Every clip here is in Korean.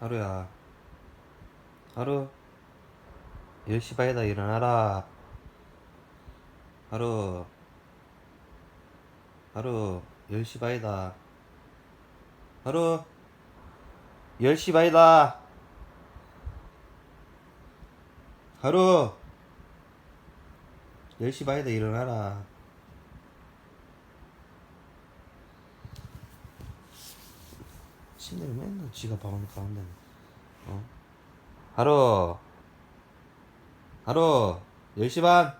하루야. 하루. 10시 반이다 일어나라. 하루. 하루. 10시 반이다. 하루. 10시 반이다. 하루. 10시 반이다 일어나라 침대를 맨날 지가 방을 가운데. 어? 하루. 하루. 10시 반.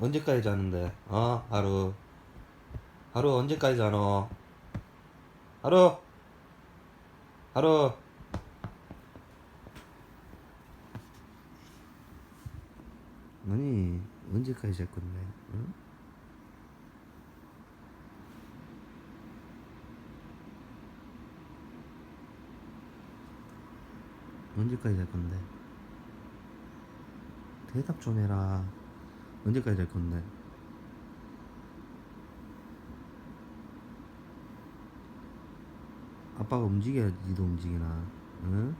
언제까지 자는데? 어? 하루. 하루 언제까지 자노? 하루. 하루. 아니 언제까지 잘 건데? 응? 언제까지 잘 건데? 대답 좀 해라. 언제까지 잘 건데? 아빠가 움직여야지 니도 움직이나. 응?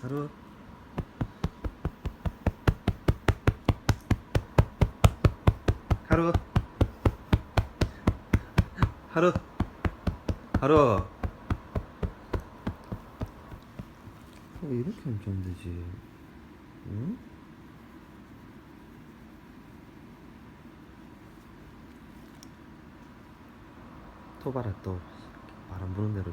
하루 하루 하루 하루 어, 이렇게 하면 좀 되지? 응? 또 봐라 또 바람 부는 대로